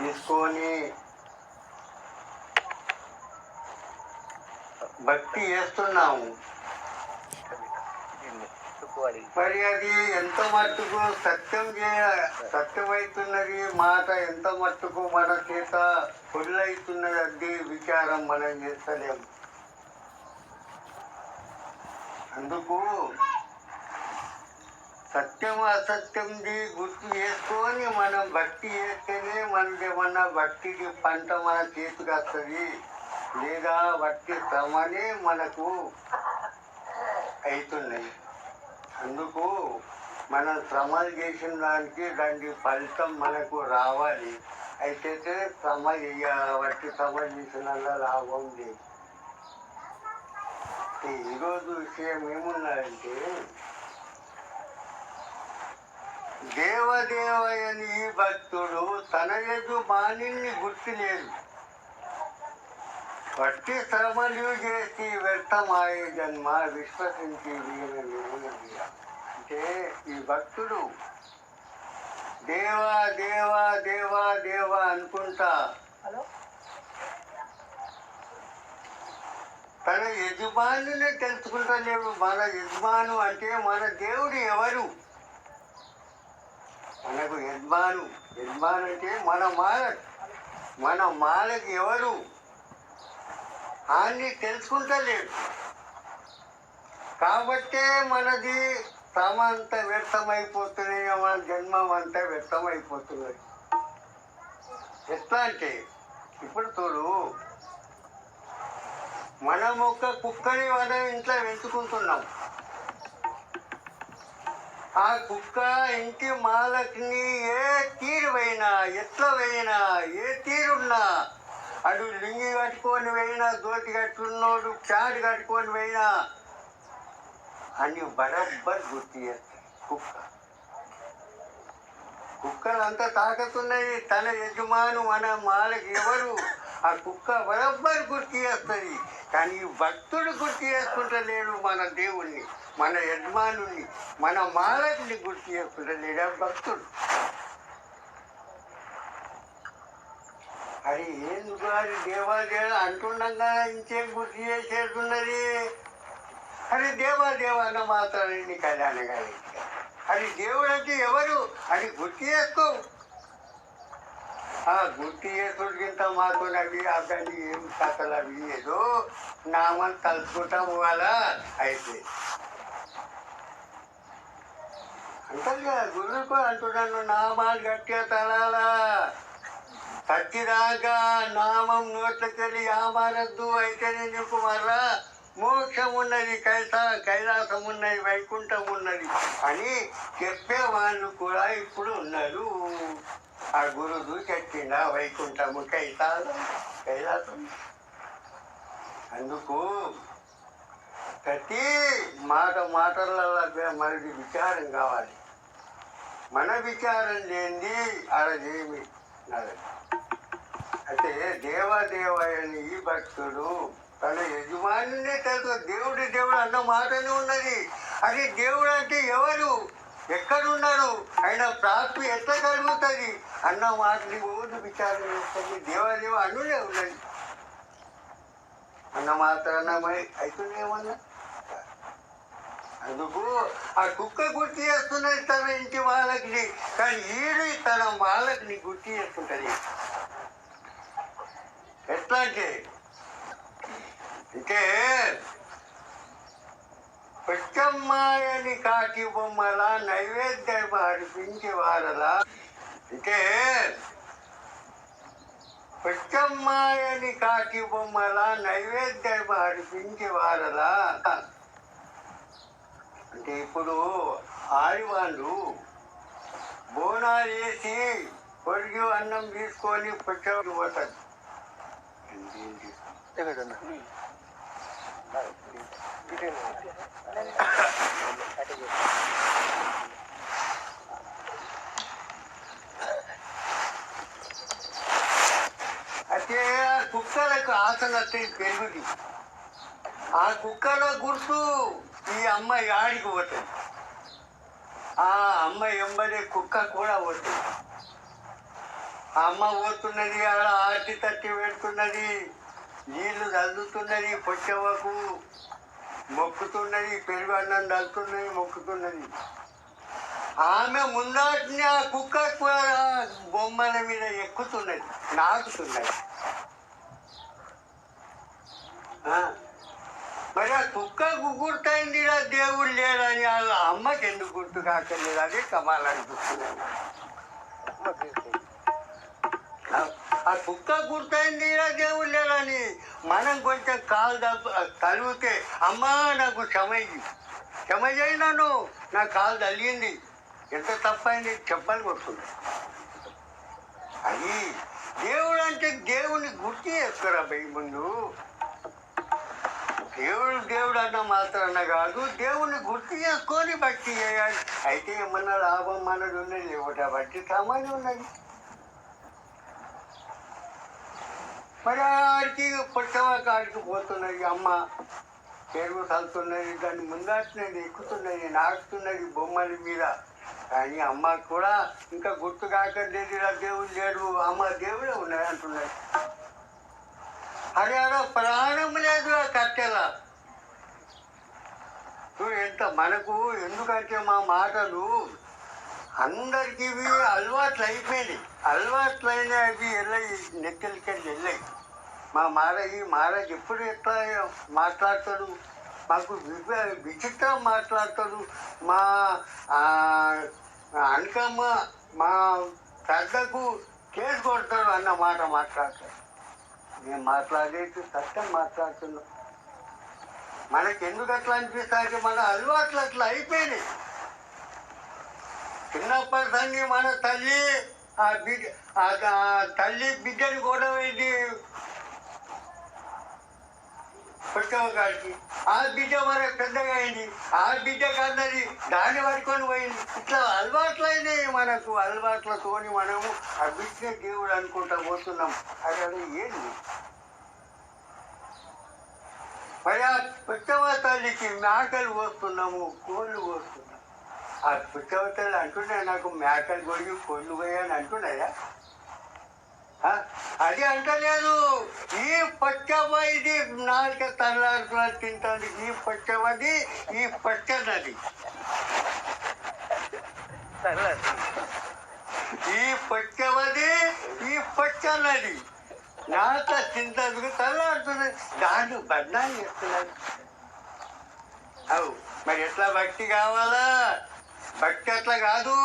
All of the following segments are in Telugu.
తీసుకొని భక్తి చేస్తున్నాము. మరి అది ఎంత మట్టుకు సత్యం చేయ సత్యమవుతున్నది? మాట ఎంత మట్టుకు మన చేత పొడులవుతున్నది అది విచారం మనం చేస్తలేము. అందుకు సత్యం అసత్యంది గుర్తు చేసుకొని మనం భక్తి చేస్తేనే మనది ఏమన్నా భక్తికి పంట మన చేతికి వస్తుంది. లేదా భక్తి శ్రమనే మనకు అవుతున్నాయి. అందుకు మనం శ్రమలు చేసిన దానికి దాని ఫలితం మనకు రావాలి. అయితే శ్రమ వట్టి శ్రమ చేసిన లాభం లేదు. ఈరోజు విషయం ఏమున్నదంటే దేవదేవయని భక్తుడు తన యజమానిని గుర్తులేదు. పట్టి శ్రమలు చేసి వ్యర్థమాయే జన్మ విశ్వసించి అంటే ఈ భక్తుడు దేవా దేవా దేవా దేవా అనుకుంటా తన యజమానునే తెలుసుకుంటలేవు. మన యజమాను అంటే మన దేవుడు ఎవరు? మనకు యజమాను. యజమాను అంటే మన మాల మన మాలకి ఎవరు? అన్ని తెలుసుకుంటలేడు. కాబట్టే మనది తమ అంత వ్యర్థమైపోతున్నాయి మన జన్మం అంతా వ్యర్థమైపోతున్నది. ఎట్లా అంటే ఇప్పుడు చూడు మనం ఒక కుక్కని మనం ఇంట్లో పెంచుకుంటున్నాం. ఆ కుక్క ఇంటి మాలకిని ఏ తీరు పోయినా ఎట్లా పోయినా ఏ తీరున్నా అడు లింగి కట్టుకొని పోయినా దోటి కట్టున్నోడు ప్యాంట్ కట్టుకొని పోయినా అని బరబ్బర్ గుర్తు చేస్తాయి కుక్క. కుక్కలు అంతా తాకుతున్నాయి తన యజమాను మన మాలకి ఎవరు? ఆ కుక్క బరబ్బర్ గుర్తు చేస్తుంది. కానీ భక్తుడు గుర్తు చేసుకుంటలేడు మన దేవుణ్ణి. మన యజమానుని మన మాలకుని గుర్తు చేసుకుంటలేడు ఆ భక్తుడు. అది ఎందుకు అది దేవాదేవ అంటుండగా ఇంకేం గుర్తు చేసేస్తున్నది అది దేవాదేవ అన్న మాత్రం కళ్యాణం కాదు అది దేవుడు అంటే ఎవరు? అది గుర్తు చేసుకో. ఆ గుర్తు చేసుడికింత మాకు అవి అబ్బాయి ఏం కథలు అవి ఏదో నామని తలుచుకుంటాం పోవాలా అయితే అంటారు కదా గురువు అంటున్నాను నామాలు గట్టిగా తలాలా. పచ్చిదాకా నామం నోట్లకెళ్ళి ఆమారద్దు అయితేనే నీకు మరలా మోక్షం ఉన్నది కైసా కైలాసం ఉన్నది వైకుంఠం ఉన్నది అని చెప్పే వాళ్ళు కూడా ఇప్పుడు ఉన్నారు. ఆ గురువు చెప్పిన వైకుంఠము కైలాసం కైలాసం. అందుకు ప్రతి మాట మాటలలో మరి విచారం కావాలి. మన విచారం లేని అడదేమి నడదు అయితే దేవాదేవాయని ఈ భక్తుడు తన యజమానినే తెలుసు దేవుడి దేవుడు అన్న మాటనే ఉన్నది. అది దేవుడు అంటే ఎవరు? ఎక్కడున్నారు? ఆయన ప్రాప్తి ఎట్లా కలుగుతుంది? అన్న మాటని ఓటు విచారం చేస్తుంది. దేవాదేవ అనులే ఉన్నది. అన్న మాత్రాన మరి అవుతుందేమన్నా అందుకు ఆ కుక్క గుర్తు చేస్తున్నది తన ఇంటి వాళ్ళకి. కానీ ఈడు తన వాళ్ళకి గుర్తు చేస్తుంటది ఎట్లా అంటే అంటే పెచ్చమ్మాయని కాకి బొమ్మల నైవేద్యం అర్పించి వారలా? అంటే పెచ్చమ్మాయని కాకి బొమ్మల నైవేద్యం అర్పించి వారలా? అంటే ఇప్పుడు ఆడివాళ్ళు బోనాలు వేసి పొడిగి అన్నం తీసుకొని పెట్టారు పోతారు. అయితే ఆ కుక్కలకు ఆసనత్తి పెరుగుది. ఆ కుక్కల గుర్తు ఈ అమ్మాయి ఆడికి పోతుంది. ఆ అమ్మాయి ఎంబడే కుక్క కూడా పోతుంది. అమ్మ పోతున్నది ఆడ ఆర్తి తట్టి పెడుతున్నది నీళ్ళు చల్లుతున్నది పొచ్చవకు మొక్కుతున్నది పెరుగు అన్నం మొక్కుతున్నది. ఆమె ముందాటిని ఆ కుక్క కూడా బొమ్మల మీద ఎక్కుతున్నది నాకుతున్నది. ఆ, మరి ఆ కుక్కకు గుర్తయింది దేవుడు లేడని వాళ్ళ అమ్మకి ఎందుకు గుర్తు కాకలేదు అది కమాలనిపిస్తున్నది ఆ- ఆ కుక్క గుర్తయింది దేవుడు లేడని మనం కొంచెం కాలు దప్ప తలిగితే అమ్మా నాకు క్షమయ్యి. క్షమ నన్ను. నా కాలు తలిగింది. ఎంత తప్పైంది చెప్పాలి కొడుతుంది అది దేవుడు అంటే దేవుని గుర్తు చేస్తారా భయ ముందు? దేవుడు దేవుడు అన్న మాత్రాన కాదు దేవుణ్ణి గుర్తు చేసుకొని భక్తి చేయాలి. అయితే ఏమన్నా లాభం మనది ఉన్నది ఒకటి బట్టి సామాన్యం ఉన్నది. మరి ఆడికి పుట్టవ కాడికి పోతున్నది అమ్మ. పెరుగు చల్తున్నది దాన్ని ముందాటున్నది ఎక్కుతున్నది నాటుతున్నది బొమ్మల మీద. కానీ అమ్మ కూడా ఇంకా గుర్తు కాక దేవుడు లేడు అమ్మ దేవుడే ఉన్నది అంటున్నది. అదేదో ఆడ ప్రాణం లేదు ఆ కట్టెల. ఎంత మనకు ఎందుకంటే మా మాటలు అందరికీ ఇవి అలవాట్లు అయిపోయినాయి. అలవాట్లు అయినా అవి వెళ్ళాయి నెక్కలికెళ్ళి వెళ్ళాయి. మా మారయ్య మారయ్య ఎప్పుడు ఎట్లా మాట్లాడతాడు? మాకు విభ- విచిత్రం మాట్లాడతాడు. మా అనకమ్మ మా పెద్దకు కేసు కొడతాడు అన్న మాట మాట్లాడతాడు. మేము మాట్లాడేది సత్యం మాట్లాడుతున్నాం. మనకి ఎందుకు అట్లా అనిపిస్తా మన అలవాట్లు అట్లా అయిపోయినాయి. చిన్నప్పటి సంగి మన తల్లి ఆ బిడ్డ తల్లి బిడ్డని కూడా ఇది పుట్టవ కాడికి. ఆ బిడ్డ మరి పెద్దగా అయింది. ఆ బిడ్డ కన్నది దాన్ని పట్టుకొని పోయింది. ఇట్లా అలవాట్లు అయినాయి మనకు అలవాట్లతోని మనము ఆ బిడ్డ దేవుడు అనుకుంటా పోతున్నాం. అది అది ఏంది? మరి ఆ పుట్టవ తల్లికి మేకలు పోస్తున్నాము కోళ్ళు పోస్తున్నాము. ఆ పుట్టవ తల్లి అంటున్నాయి నాకు మేకలు కొడిగి కోళ్ళు పోయాయని అంటున్నాయా? అది అంటలేదు ఈ పచ్చవ ఇది నాలుక తల్లాడుతున్నా తింటుంది. ఈ పచ్చవది ఈ పచ్చనది ఈ పచ్చవది ఈ పచ్చనది నాక తింటందుకు తల్లాడుతుంది దాన్ని బద్నాలు చేస్తున్నది అవు మరి ఎట్లా భక్తి కావాలా? భక్తి అట్లా కాదు.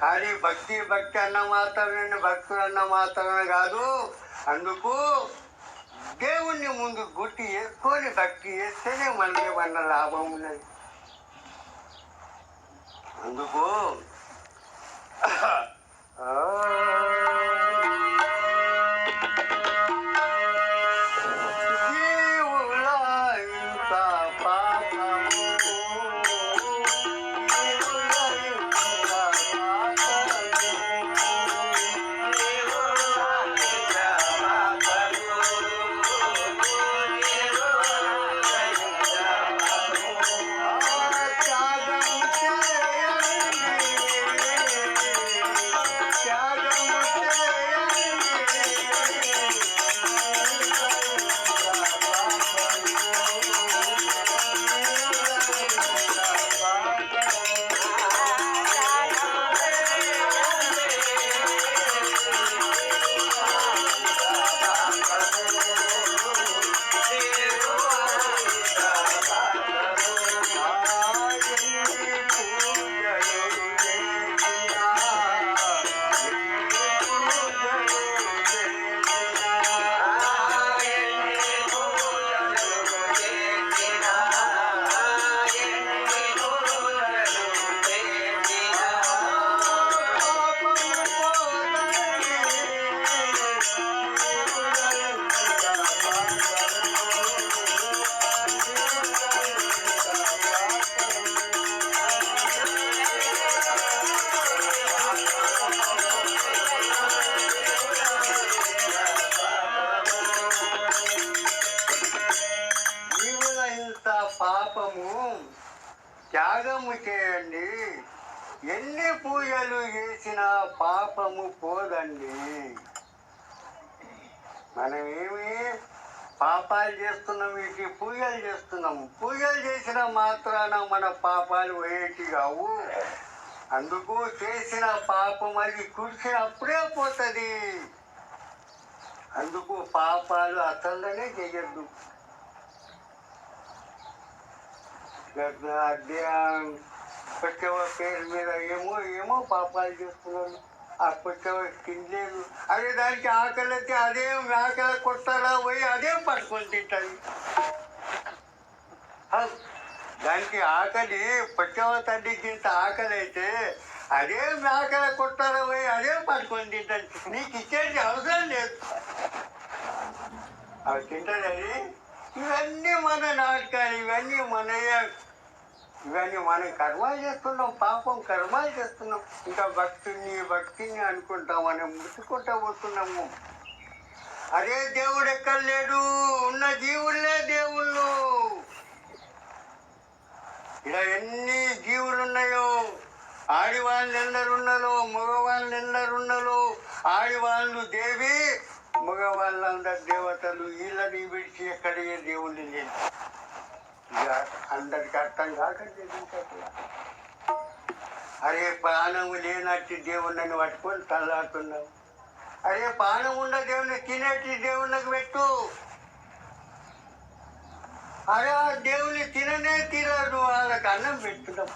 కానీ భక్తి భక్తి అన్న మాత్రమే భక్తులు అన్న మాత్రమే కాదు. అందుకు దేవుణ్ణి ముందు గుర్తు చేసుకొని భక్తి చేస్తేనే మనకి మన లాభం ఉన్నది. అందుకు పాపము త్యాగము చేయండి. ఎన్ని పూజలు చేసినా పాపము పోదండి. మనం ఏమి పాపాలు చేస్తున్నాం ఇటు పూజలు చేస్తున్నాం పూజలు చేసిన మాత్రాన మన పాపాలు వేటి కావు. అందుకు చేసిన పాపం అది కుడిచినప్పుడే పోతుంది. అందుకు పాపాలు అసలునే చేయొద్దు. పుట్టవ పేరు మీద ఏమో ఏమో పాపాలు చేస్తున్నాడు ఆ పుట్టవ తినలేదు అదే దానికి ఆకలి అయితే అదేం ఆకలి కొట్టారా పోయి అదేం పట్టుకొని తింటుంది. దానికి ఆకలి పుట్టవ తండ్రికి ఇంత ఆకలి అయితే అదేం ఆకలి కొట్టారా పోయి అదేం పట్టుకొని తింటుంది. నీకు ఇచ్చేది అవసరం లేదు. అవి తింటుంది అది. ఇవన్నీ మన నాటకాలు ఇవన్నీ మనయ్య ఇవన్నీ మనం కర్మాలు చేస్తున్నాం పాపం కర్మాలు చేస్తున్నాం. ఇంకా భక్తుని భక్తిని అనుకుంటాం మనం ముట్టుకుంటా పోతున్నాము అదే దేవుడు ఎక్కడ లేడు? ఉన్న జీవులే దేవుళ్ళు. ఇలా ఎన్ని జీవులు ఉన్నాయో ఆడివాళ్ళు ఎందరున్నలో మగవాళ్ళు ఎందరున్నలో ఆడివాళ్ళు దేవి మగవాళ్ళందరు దేవతలు. వీళ్ళని విడిచి ఎక్కడ దేవుళ్ళు లేదు ఇక అందరికి అర్థం కాకండి అరే ప్రాణం లేనట్టు దేవుళ్ళని పట్టుకొని తల్లాడుతున్నావు. అరే ప్రాణం ఉన్న దేవుని తినేటి దేవుళ్ళకి పెట్టు. అరే ఆ దేవుని తిననే తినదు వాళ్ళకి అన్నం పెట్టుదాం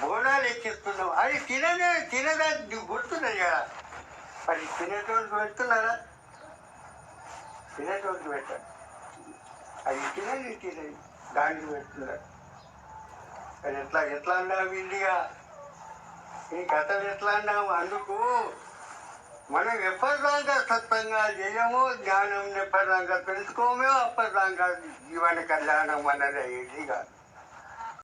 బోనాలు ఎక్కిస్తున్నాం అది తిననే తినదానికి గుర్తున్నది కదా అది తినేటోళ్ళకి పెడుతున్నారా? తినేటోళ్ళకి పెట్టారు అది తినది తినది దానికి పెడుతున్నారు అది ఎట్లా ఎట్లా అన్నావు ఇండియా ఈ కథలు ఎట్లా అన్నావు? అందుకు మనం ఎప్పటిదాకా సత్సంగా చేయము జ్ఞానం ఎప్పటిదాకా తెలుసుకోమే అప్పటిదాకా జీవన కళ్యాణం అన్నది ఇది కాదు.